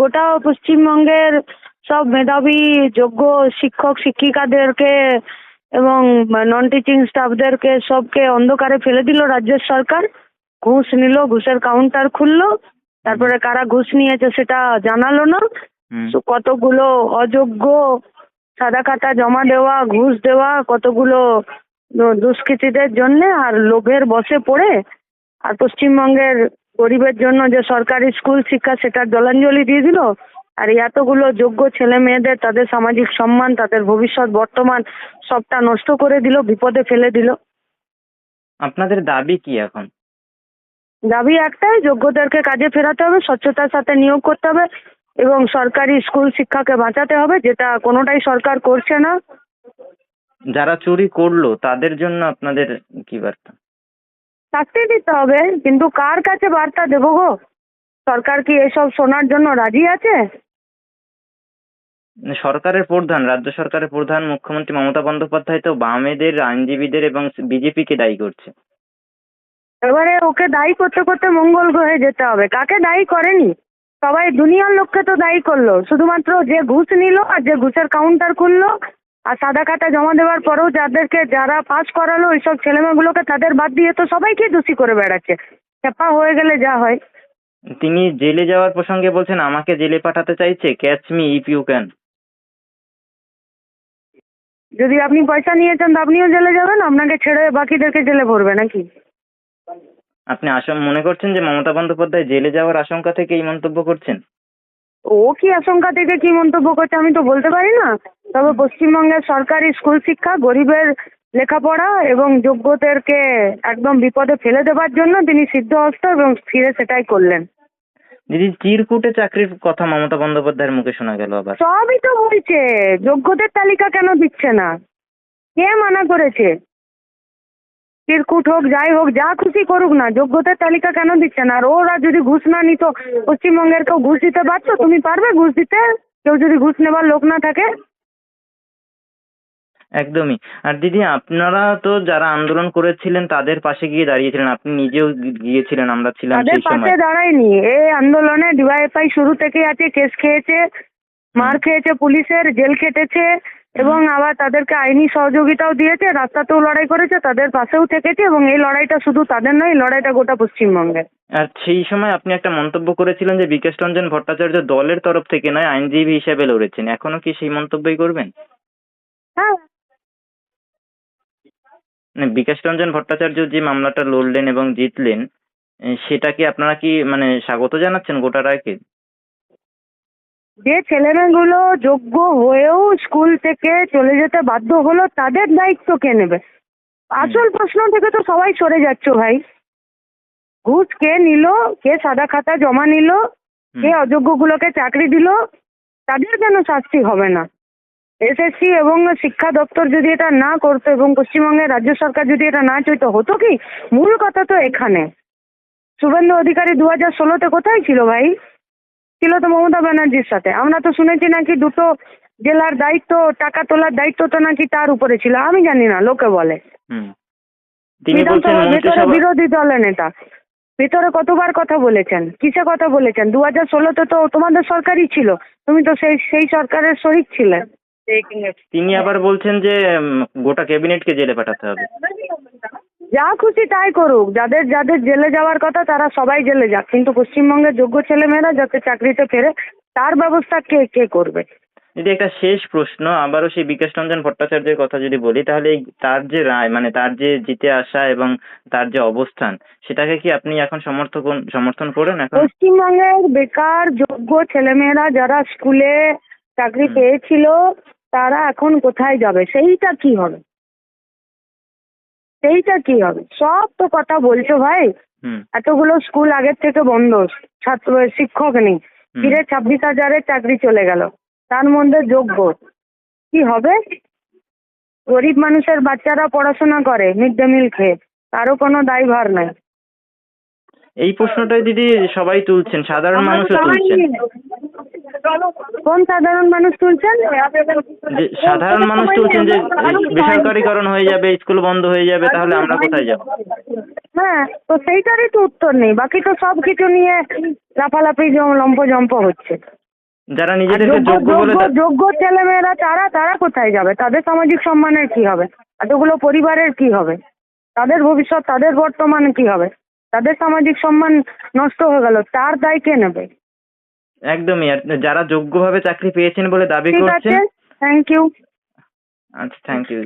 গোটা পশ্চিমবঙ্গের সব মেধাবী যোগ্য শিক্ষক শিক্ষিকাদেরকে এবং নন টিচিং স্টাফদেরকে সবকে অন্ধকারে ফেলে দিল রাজ্য সরকার। ঘুষ নিল ঘুষের কাউন্টার খুললো। তারপরে কারা ঘুষ নিয়েছে সেটা জানালো না। কতগুলো অযোগ্য সাদা খাতা জমা দেওয়া ঘুষ দেওয়া কতগুলো দুষ্কৃতীদের জন্য আর লোভের বসে পড়ে। আর পশ্চিমবঙ্গের গরিবের জন্য যে সরকারি স্কুল শিক্ষা সেটার জলাঞ্জলি দিয়ে দিল। আর এতগুলো যোগ্য ছেলে মেয়েদের তাদের সামাজিক সম্মান তাদের ভবিষ্যৎ বর্তমান সবটা নষ্ট করে দিল বিপদে ফেলে দিল। আপনাদের দাবি কি এখন? দাবি একটাই যোগ্যদেরকে কাজে ফেরাতে হবে স্বচ্ছতার সাথে নিয়োগ করতে হবে এবং সরকারি স্কুল শিক্ষাকে বাঁচাতে হবে যেটা কোনোটাই সরকার করছে না। যারা চুরি করল তাদের জন্য আপনাদের কি বার্তা? শাস্তি দিতে হবে কিন্তু কার কাছে বার্তা দেবো গো? সরকার কি এসব শোনার জন্য রাজি আছে? সরকারের প্রধান রাজ্য সরকারের প্রধান মুখ্যমন্ত্রী মমতা বন্দ্যোপাধ্যায় তো বামেদের আইনজীবীদের এবং বিজেপিকে দায়ী করছে। এবারে ওকে দায়ী করতে করতে মঙ্গল গ্রহে যেতে হবে। কাকে দায়ী করেনি? সবাই দুনিয়ার লোককে তো দায়ী করল। শুধুমাত্র যে ঘুষ নিল আর যে ঘুষের কাউন্টার খুললো আর সাদা খাতা জমা দেওয়ার পরেও যাদেরকে যারা পাস করালো ওইসব ছেলেমেয়েগুলোকে তাদের বাদ দিয়ে তো সবাইকে দোষী করে বেড়াচ্ছে। চাপা হয়ে গেলে যা হয়। তিনি জেলে যাওয়ার প্রসঙ্গে বলছেন আমাকে জেলে পাঠাতে চাইছে catch me if you can যদি আপনি পয়সা নিয়েছেন তো আপনিও জেলে যাবেন আপনাকে ছেড়ে বাকিদেরকে জেলে ভরবে নাকি? আপনি আশা মনে করছেন যে মমতা বন্দ্যোপাধ্যায় জেলে যাওয়ার আশঙ্কা থেকে এই মন্তব্য করছেন? ও কি আশঙ্কা থেকে কি মন্তব্য করছে আমি তো বলতে পারি না। তবে পশ্চিমবঙ্গের সরকারি স্কুল শিক্ষা গরিবের লেখাপড়া এবং যোগ্যদেরকে একদম বিপদে ফেলে দেওয়ার জন্য তিনি সিদ্ধহস্ত এবং ফিরে সেটাই করলেন। দিদি চিরকুটে চাকরির কথা মমতা বন্দ্যোপাধ্যায়ের মুখে শোনা গেল আবার। সবই তো বলছে যোগ্যদের তালিকা কেন দিচ্ছে না? কে মানা করেছে? চিরকুট হোক যাই হোক যা খুশি করুক না যোগ্যতার তালিকা কেন দিচ্ছে না? আর ওরা যদি ঘুষ না নিত পশ্চিমবঙ্গের কেউ ঘুষ দিতে পারছ তুমি পারবে ঘুষ দিতে? কেউ যদি ঘুষ নেবার লোক না থাকে? একদমই। আর দিদি আপনারা তো যারা আন্দোলন করেছিলেন তাদের পাশে গিয়ে দাঁড়িয়েছিলেন। আপনি নিজেও গিয়েছিলেন আমরা ছিলাম তাদের সেই পাশে সময়। দাঁড়ায়নি। এই আন্দোলনে ডিওয়াইএফআই শুরু থেকে আছে কেস খেয়েছে মার খেয়েছে পুলিশের জেল খেটেছে এবং আবার তাদেরকে আইনি সহযোগিতাও দিয়েছে রাস্তাতেও লড়াই করেছে তাদের পাশেও থেকেছে এবং এই লড়াইটা শুধু তাদের নয় এই লড়াইটা গোটা পশ্চিমবঙ্গে। আর সেই সময় আপনি একটা মন্তব্য করেছিলেন যে বিকাশ রঞ্জন ভট্টাচার্য দলের তরফ থেকে নয় আইনজীবী হিসেবে লড়েছেন। এখনও কি সেই মন্তব্যই করবেন? হ্যাঁ বিকাশ রঞ্জন ভট্টাচার্য যে মামলাটা লড়লেন এবং জিতলেন এ, সেটা কি আপনারা কি মানে স্বাগত জানাচ্ছেন গোটা রায়কে? যে ছেলেমেয়েগুলো যোগ্য হয়েও স্কুল থেকে চলে যেতে বাধ্য হলো তাদের দায়িত্ব কে নেবে? আসল প্রশ্ন থেকে তো সবাই সরে যাচ্ছ ভাই। ঘুষ কে নিল কে সাদা খাতা জমা নিল। কে অযোগ্যগুলোকে চাকরি দিল তাদের কেন শাস্তি হবে না? এসএসসি এবং শিক্ষা দপ্তর যদি এটা না করতো এবং পশ্চিমবঙ্গের রাজ্য সরকার যদি এটা না চাইতো হতো কি? মূল কথা তো এখানে। শুভেন্দু অধিকারী দু হাজার ষোলোতে কোথায় ছিল ভাই? ছিল তো মমতা ব্যানার্জির সাথে। আমরা তো শুনেছি নাকি দুটো জেলার দায়িত্ব টাকা তোলার দায়িত্ব তো নাকি তার উপরে ছিল। আমি জানি না লোকে বলে। বিধানসভার ভেতরে বিরোধী দলের নেতা। ভেতরে কতবার কথা বলেছেন? কিসে কথা বলেছেন? দু হাজার ষোলোতে তো তোমাদের সরকারই ছিল। তুমি তো সেই সেই সরকারের শরিক ছিলে। তিনি আবার বলছেন যে গোটা ক্যাবিনেটকে জেলে পাঠাতে হবে। যা খুশি তাই করুক। যাদের যাদের জেলে যাওয়ার কথা তারা সবাই জেলে যাক। কিন্তু পশ্চিমবঙ্গের যোগ্য ছেলেমেয়েরা যাতে চাকরিতে ফেরে তার ব্যবস্থা কে কে করবে? যদি একটা শেষ প্রশ্ন। আবারও সেই বিকাশ রঞ্জন ভট্টাচার্যের কথা যদি বলি তাহলে তার যে রায় মানে তার যে জিতে আসা এবং তার যে অবস্থান সেটাকে কি আপনি এখন সমর্থন সমর্থন করেন এখন? পশ্চিমবঙ্গের বেকার যোগ্য ছেলেমেয়েরা যারা স্কুলে চাকরি পেয়েছিল তারা এখন কোথায় যাবে? সেইটা কি হবে? সেইটা কি হবে? সব তো কথা বলছো ভাই। এতগুলো স্কুল আগের থেকে বন্ধ। ছাত্র শিক্ষক নেই। ফিরে ছাব্বিশ হাজারের চাকরি চলে গেল। তার মধ্যে যোগ্য। কি হবে? গরিব মানুষের বাচ্চারা পড়াশোনা করে মিড ডে মিল খেয়ে। তারও কোনো দায়ভার নাই। এই প্রশ্নটাই দিদি সবাই তুলছেন সাধারণ মানুষও তুলছেন। কোন সাধারণ মানুষ তুলছেন? যে সাধারণ মানুষ তুলছেন যে বেসরকারিকরণ হয়ে যাবে স্কুল বন্ধ হয়ে যাবে তাহলে আমরা কোথায় যাব? হ্যাঁ তো সেইটারই তো উত্তর নেই। বাকি তো সব কিছু নিয়ে লাফালাফি লম্প জম্প হচ্ছে। যারা নিজেদেরকে যোগ্য বলে যোগ্য ছেলেমেয়েরা তারা তারা কোথায় যাবে? তাদের সামাজিক সম্মানের কি হবে? এতগুলো পরিবারের কি হবে? তাদের ভবিষ্যৎ তাদের বর্তমান কি হবে? তাদের সামাজিক সম্মান নষ্ট হয়ে গেল তার দায় কে নেবে? একদমই আর যারা যোগ্যভাবে চাকরি পেয়েছেন বলে দাবি ঠিক আছে করছেন থ্যাংক ইউ আচ্ছা থ্যাংক ইউ